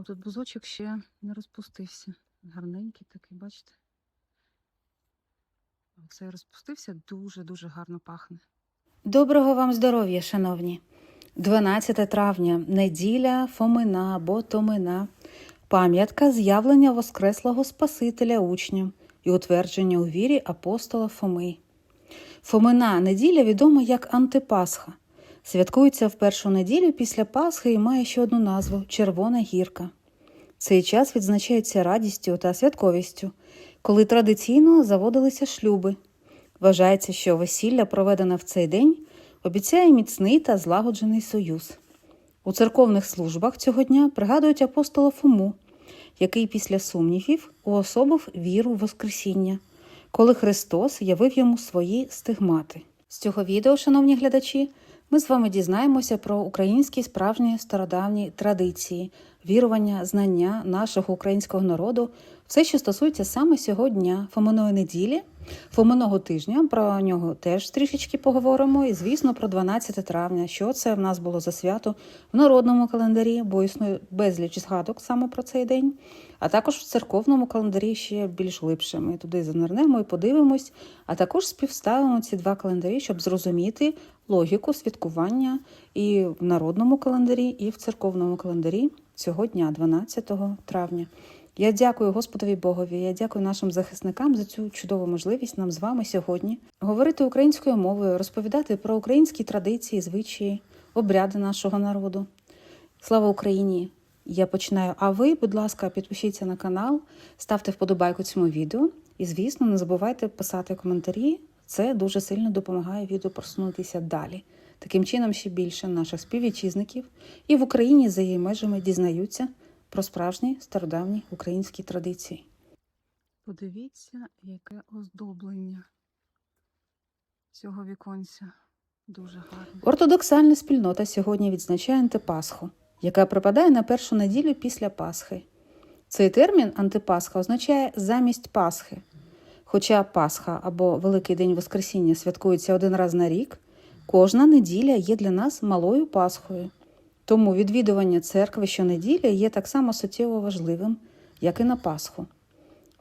приїхав. Тут бузочок ще не розпустився. Гарненький такий, бачите? Оцей розпустився, дуже-дуже гарно пахне. Доброго вам здоров'я, шановні! 12 травня, неділя Фомина або Томина, пам'ятка з'явлення Воскреслого Спасителя учням і утвердження у вірі апостола Фоми. Фомина неділя відома як Антипасха. Святкується в першу неділю після Пасхи і має ще одну назву Червона гірка. Цей час відзначається радістю та святковістю, коли традиційно заводилися шлюби. Вважається, що весілля, проведене в цей день, обіцяє міцний та злагоджений союз. У церковних службах цього дня пригадують апостола Фому, який після сумнівів уособив віру в Воскресіння, коли Христос явив йому свої стигмати. З цього відео, шановні глядачі, ми з вами дізнаємося про українські справжні стародавні традиції, вірування, знання нашого українського народу, все, що стосується саме сьогодні, Фоминої неділі, Фоминого тижня. Про нього теж трішечки поговоримо. І, звісно, про 12 травня, що це в нас було за свято в народному календарі, бо існує безліч згадок саме про цей день. А також в церковному календарі ще більш глибше. Ми туди занирнемо і подивимось, а також співставимо ці два календарі, щоб зрозуміти логіку святкування і в народному календарі, і в церковному календарі цього дня, 12 травня. Я дякую Господові Богові. Я дякую нашим захисникам за цю чудову можливість нам з вами сьогодні говорити українською мовою, розповідати про українські традиції, звичаї, обряди нашого народу. Слава Україні! Я починаю. А ви, будь ласка, підпишіться на канал, ставте вподобайку цьому відео. І, звісно, не забувайте писати коментарі. Це дуже сильно допомагає відео просунутися далі. Таким чином, ще більше наших співвітчизників і в Україні за її межами дізнаються про справжні стародавні українські традиції. Подивіться, яке оздоблення цього віконця. Дуже гарне. Ортодоксальна спільнота сьогодні відзначає антипасху, яка припадає на першу неділю після Пасхи. Цей термін антипасха означає замість Пасхи. Хоча Пасха або Великий День Воскресіння святкується один раз на рік, кожна неділя є для нас малою Пасхою. Тому відвідування церкви щонеділі є так само суттєво важливим, як і на Пасху.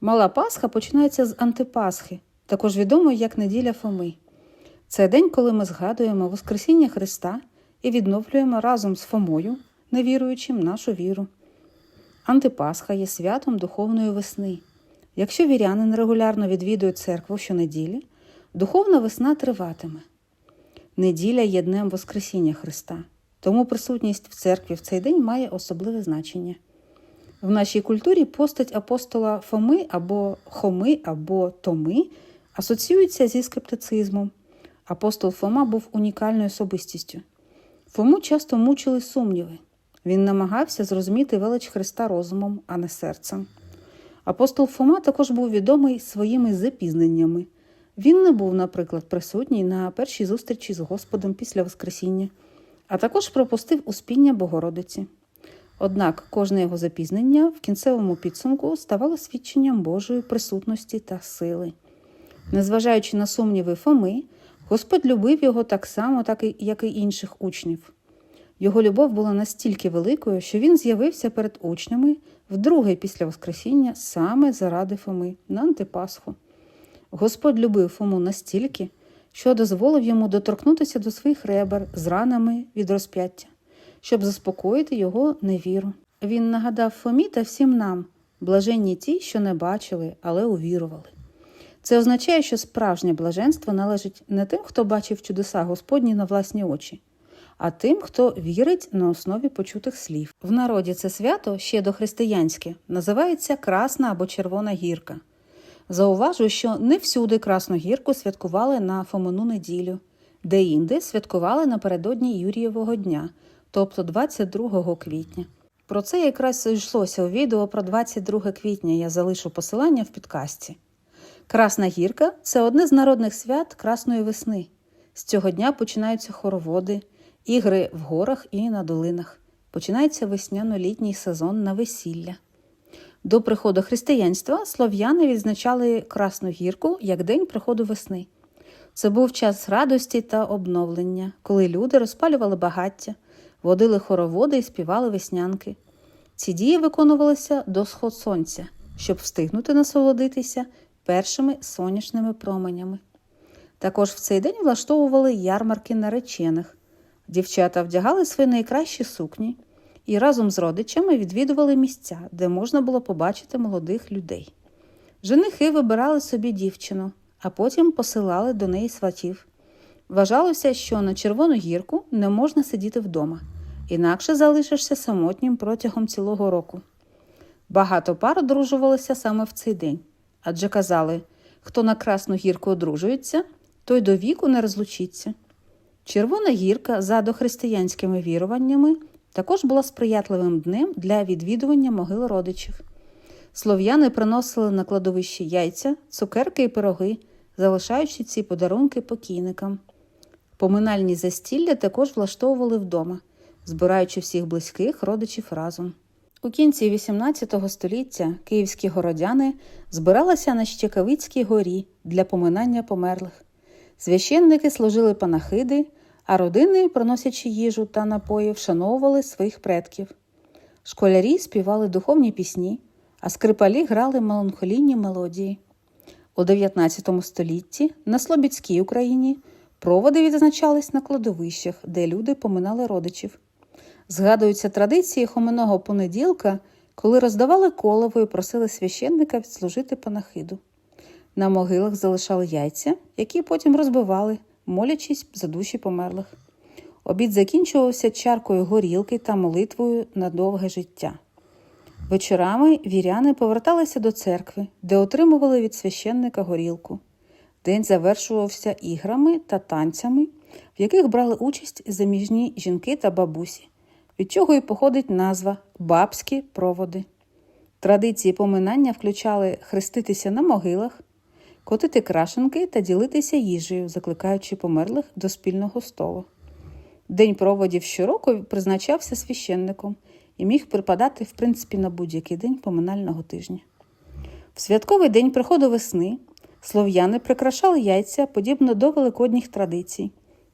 Мала Пасха починається з антипасхи, також відомої як неділя Фоми. Це день, коли ми згадуємо Воскресіння Христа і відновлюємо разом з Фомою, невіруючим, нашу віру. Антипасха є святом духовної весни. Якщо вірянин регулярно відвідує церкву щонеділі, духовна весна триватиме. Неділя є днем Воскресіння Христа, тому присутність в церкві в цей день має особливе значення. В нашій культурі постать апостола Фоми або Хоми або Томи асоціюється зі скептицизмом. Апостол Фома був унікальною особистістю. Фому часто мучили сумніви. Він намагався зрозуміти велич Христа розумом, а не серцем. Апостол Фома також був відомий своїми запізненнями. Він не був, наприклад, присутній на першій зустрічі з Господом після Воскресіння, а також пропустив успіння Богородиці. Однак кожне його запізнення в кінцевому підсумку ставало свідченням Божої присутності та сили. Незважаючи на сумніви Фоми, Господь любив його так само, так і, як і інших учнів. Його любов була настільки великою, що він з'явився перед учнями вдруге після Воскресіння саме заради Фоми на антипасху. Господь любив Фому настільки, що дозволив йому доторкнутися до своїх ребер з ранами від розп'яття, щоб заспокоїти його невіру. Він нагадав Фомі та всім нам блаженні ті, що не бачили, але увірували. Це означає, що справжнє блаженство належить не тим, хто бачив чудеса Господні на власні очі, а тим, хто вірить на основі почутих слів. В народі це свято ще дохристиянське, називається Красна або Червона гірка. Зауважу, що не всюди Красну гірку святкували на Фомину неділю, де інде святкували напередодні Юрієвого дня, тобто 22 квітня. Про це якраз йшлося у відео про 22 квітня. Я залишу посилання в підкасті. Красна гірка це одне з народних свят Красної весни. З цього дня починаються хороводи, ігри в горах і на долинах. Починається весняно-літній сезон на весілля. До приходу християнства слов'яни відзначали Красну гірку як день приходу весни. Це був час радості та обновлення, коли люди розпалювали багаття, водили хороводи і співали веснянки. Ці дії виконувалися до сход сонця, щоб встигнути насолодитися першими сонячними променями. Також в цей день влаштовували ярмарки наречених. Дівчата вдягали свої найкращі сукні і разом з родичами відвідували місця, де можна було побачити молодих людей. Женихи вибирали собі дівчину, а потім посилали до неї сватів. Вважалося, що на Червону гірку не можна сидіти вдома, інакше залишишся самотнім протягом цілого року. Багато пар одружувалися саме в цей день, адже казали, хто на Красну гірку одружується, той до віку не розлучиться. Червона гірка, за дохристиянськими віруваннями, також була сприятливим днем для відвідування могил родичів. Слов'яни приносили на кладовище яйця, цукерки і пироги, залишаючи ці подарунки покійникам. Поминальні застілля також влаштовували вдома, збираючи всіх близьких родичів разом. У кінці XVIII століття київські городяни збиралися на Щекавицькій горі для поминання померлих. Священники служили панахиди, а родини, приносячи їжу та напої, вшановували своїх предків. Школярі співали духовні пісні, а скрипалі грали меланхолійні мелодії. У 19 столітті на Слобідській Україні проводи відзначались на кладовищах, де люди поминали родичів. Згадуються традиції хоминого понеділка, коли роздавали колово і просили священника відслужити панахиду. На могилах залишали яйця, які потім розбивали, молячись за душі померлих. Обід закінчувався чаркою горілки та молитвою на довге життя. Вечорами віряни поверталися до церкви, де отримували від священника горілку. День завершувався іграми та танцями, в яких брали участь заміжні жінки та бабусі, від чого і походить назва бабські проводи. Традиції поминання включали хреститися на могилах, котити крашенки та ділитися їжею, закликаючи померлих до спільного столу. День проводів щороку призначався священником і міг припадати, в принципі, на будь-який день поминального тижня. В святковий день приходу весни слов'яни прикрашали яйця подібно до великодніх традицій,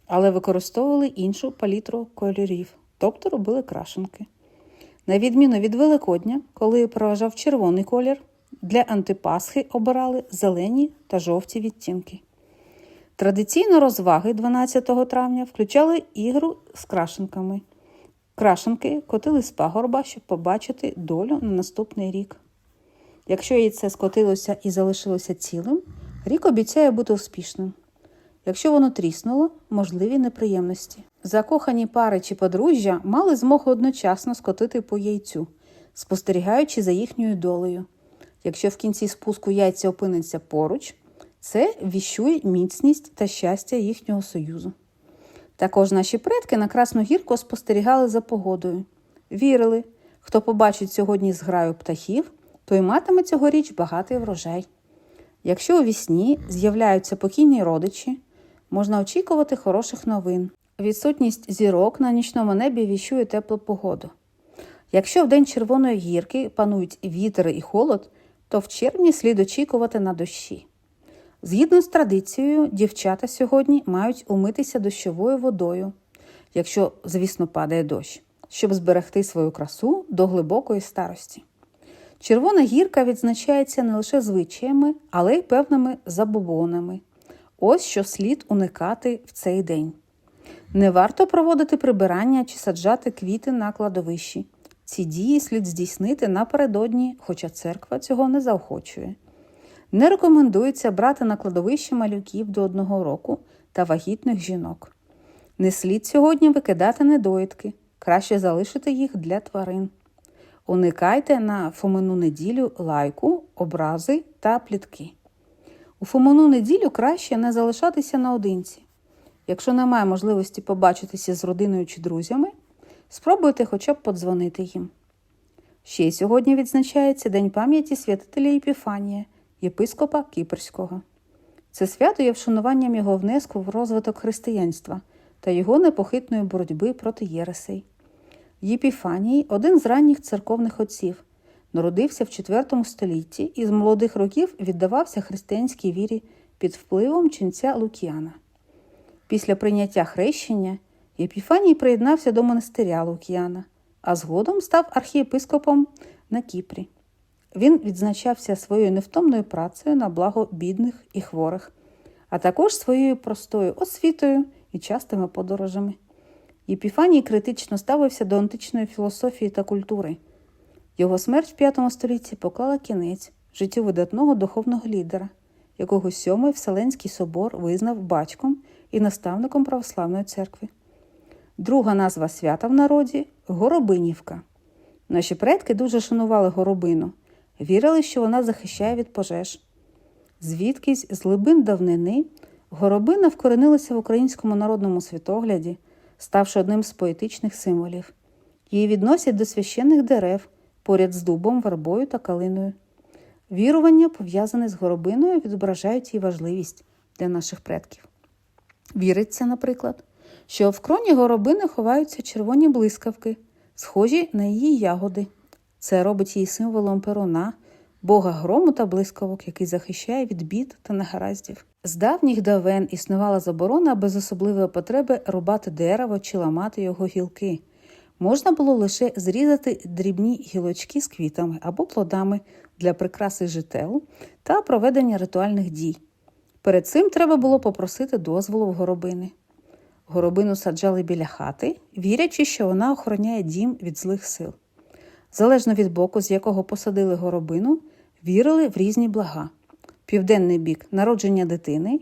але використовували іншу палітру кольорів, тобто робили крашенки. На відміну від Великодня, коли переважав червоний колір, для антипасхи обирали зелені та жовті відтінки. Традиційно розваги 12 травня включали ігру з крашенками. Крашенки котили з пагорба, щоб побачити долю на наступний рік. Якщо яйце скотилося і залишилося цілим, рік обіцяє бути успішним. Якщо воно тріснуло, можливі неприємності. Закохані пари чи подружжя мали змогу одночасно скотити по яйцю, спостерігаючи за їхньою долею. Якщо в кінці спуску яйця опиниться поруч, це віщує міцність та щастя їхнього союзу. Також наші предки на Красну гірку спостерігали за погодою. Вірили, хто побачить сьогодні зграю птахів, той матиме цьогоріч багатий врожай. Якщо у вісні з'являються покійні родичі, можна очікувати хороших новин. Відсутність зірок на нічному небі віщує теплу погоду. Якщо в день Червоної гірки панують вітер і холод, то в червні слід очікувати на дощі. Згідно з традицією, дівчата сьогодні мають умитися дощовою водою, якщо, звісно, падає дощ, щоб зберегти свою красу до глибокої старості. Червона гірка відзначається не лише звичаями, але й певними забобонами. Ось що слід уникати в цей день. Не варто проводити прибирання чи саджати квіти на кладовищі. Ці дії слід здійснити напередодні, хоча церква цього не заохочує. Не рекомендується брати на кладовище малюків до одного року та вагітних жінок. Не слід сьогодні викидати недоїдки, краще залишити їх для тварин. Уникайте на фомину неділю лайку, образи та плітки. У фомину неділю краще не залишатися наодинці. Якщо немає можливості побачитися з родиною чи друзями, спробуйте хоча б подзвонити їм. Ще й сьогодні відзначається День пам'яті святителя Єпіфанія, єпископа Кіперського. Це свято є вшануванням його внеску в розвиток християнства та його непохитної боротьби проти Єресей. Єпіфаній, один з ранніх церковних отців, народився в IV столітті і з молодих років віддавався християнській вірі під впливом ченця Лукіана. Після прийняття хрещення Єпіфаній приєднався до монастиря Лукіана, а згодом став архієпископом на Кіпрі. Він відзначався своєю невтомною працею на благо бідних і хворих, а також своєю простою освітою і частими подорожами. Єпіфаній критично ставився до античної філософії та культури. Його смерть в V столітті поклала кінець життю видатного духовного лідера, якого сьомий Вселенський собор визнав батьком і наставником православної церкви. Друга назва свята в народі Горобинівка. Наші предки дуже шанували горобину, вірили, що вона захищає від пожеж. Звідкись з глибин давнини горобина вкоренилася в українському народному світогляді, ставши одним з поетичних символів. Її відносять до священних дерев поряд з дубом, вербою та калиною. Вірування, пов'язане з горобиною, відображають її важливість для наших предків. Віриться, наприклад, що в кроні горобини ховаються червоні блискавки, схожі на її ягоди. Це робить її символом перуна, бога грому та блискавок, який захищає від бід та негараздів. З давніх давен існувала заборона без особливої потреби рубати дерево чи ламати його гілки. Можна було лише зрізати дрібні гілочки з квітами або плодами для прикраси жител та проведення ритуальних дій. Перед цим треба було попросити дозволу в горобини. Горобину саджали біля хати, вірячи, що вона охороняє дім від злих сил. Залежно від боку, з якого посадили горобину, вірили в різні блага: південний бік народження дитини,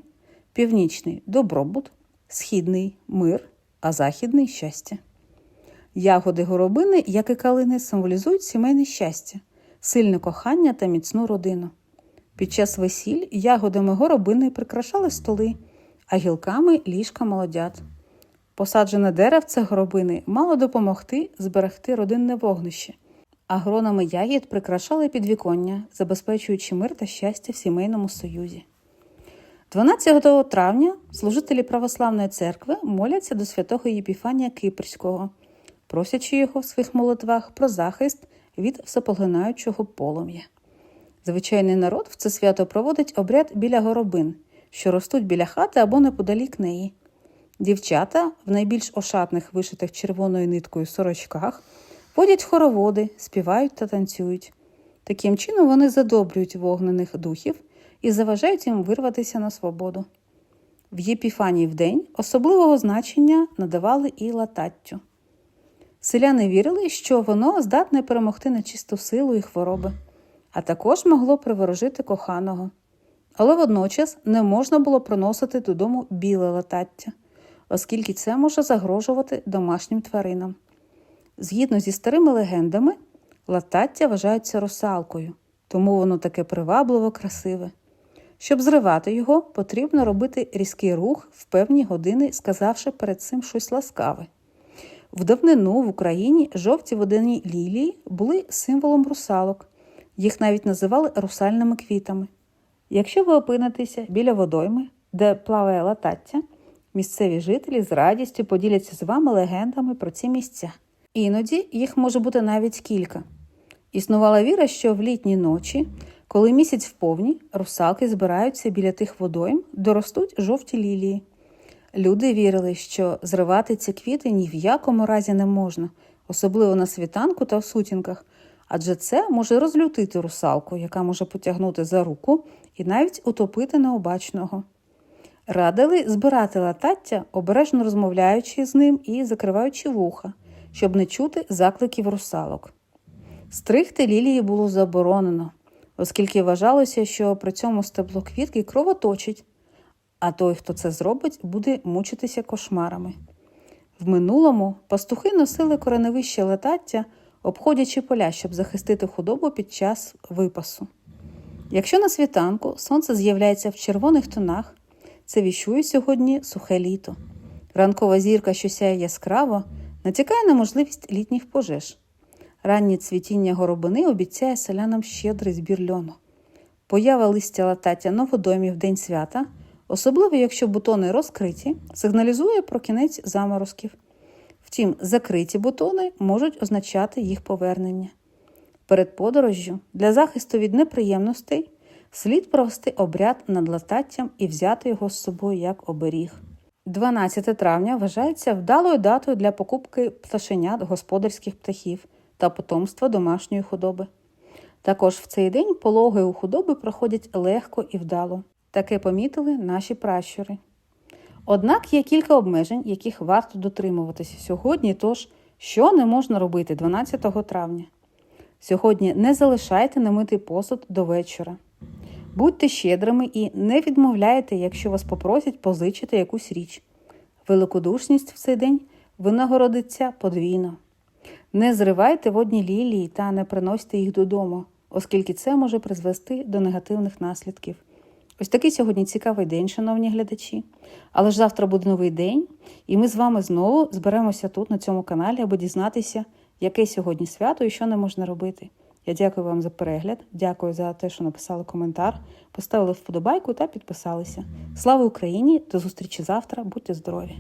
північний добробут, східний мир, а західний щастя. Ягоди горобини, як і калини, символізують сімейне щастя, сильне кохання та міцну родину. Під час весіль ягодами горобини прикрашали столи, а гілками ліжка молодят. Посаджене деревце горобини мало допомогти зберегти родинне вогнище, а гронами ягід прикрашали підвіконня, забезпечуючи мир та щастя в сімейному союзі. 12 травня служителі православної церкви моляться до святого Єпіфанія Кипрського, просячи його в своїх молитвах про захист від всепоглинаючого полум'я. Звичайний народ в це свято проводить обряд біля горобин, що ростуть біля хати або неподалік неї. Дівчата в найбільш ошатних, вишитих червоною ниткою сорочках водять хороводи, співають та танцюють. Таким чином вони задобрюють вогнених духів і заважають їм вирватися на свободу. В Єпіфанії в день особливого значення надавали і лататтю. Селяни вірили, що воно здатне перемогти нечисту силу і хвороби, а також могло приворожити коханого. Але водночас не можна було приносити додому біле латаття, оскільки це може загрожувати домашнім тваринам. Згідно зі старими легендами, латаття вважається русалкою, тому воно таке привабливо красиве. Щоб зривати його, потрібно робити різкий рух в певні години, сказавши перед цим щось ласкаве. В давнину в Україні жовті водяні лілії були символом русалок, їх навіть називали русальними квітами. Якщо ви опинитеся біля водойми, де плаває латаття, місцеві жителі з радістю поділяться з вами легендами про ці місця. Іноді їх може бути навіть кілька. Існувала віра, що в літні ночі, коли місяць вповні, русалки збираються біля тих водойм, де ростуть жовті лілії. Люди вірили, що зривати ці квіти ні в якому разі не можна, особливо на світанку та в сутінках, адже це може розлютити русалку, яка може потягнути за руку і навіть утопити необачного. Радили збирати латаття, обережно розмовляючи з ним і закриваючи вуха, щоб не чути закликів русалок. Стригти лілії було заборонено, оскільки вважалося, що при цьому стебло квітки кровоточить, а той, хто це зробить, буде мучитися кошмарами. В минулому пастухи носили кореневище летаття, обходячи поля, щоб захистити худобу під час випасу. Якщо на світанку сонце з'являється в червоних тонах, це віщує сьогодні сухе літо. Ранкова зірка, що сяє яскраво, натякає на можливість літніх пожеж. Раннє цвітіння горобини обіцяє селянам щедрий збір льону. Поява листя латаття на в день свята, особливо якщо бутони розкриті, сигналізує про кінець заморозків. Втім, закриті бутони можуть означати їх повернення. Перед подорожжю для захисту від неприємностей слід провести обряд над лататтям і взяти його з собою як оберіг. 12 травня вважається вдалою датою для покупки пташенят господарських птахів та потомства домашньої худоби. Також в цей день пологи у худоби проходять легко і вдало. Таке помітили наші пращури. Однак є кілька обмежень, яких варто дотримуватися сьогодні, тож що не можна робити 12 травня. Сьогодні не залишайте немитий посуд до вечора. Будьте щедрими і не відмовляйте, якщо вас попросять позичити якусь річ. Великодушність в цей день винагородиться подвійно. Не зривайте водні лілії та не приносьте їх додому, оскільки це може призвести до негативних наслідків. Ось такий сьогодні цікавий день, шановні глядачі. Але ж завтра буде новий день, і ми з вами знову зберемося тут, на цьому каналі, аби дізнатися, яке сьогодні свято і що не можна робити. Я дякую вам за перегляд, дякую за те, що написали коментар, поставили вподобайку та підписалися. Слава Україні! До зустрічі завтра, будьте здорові!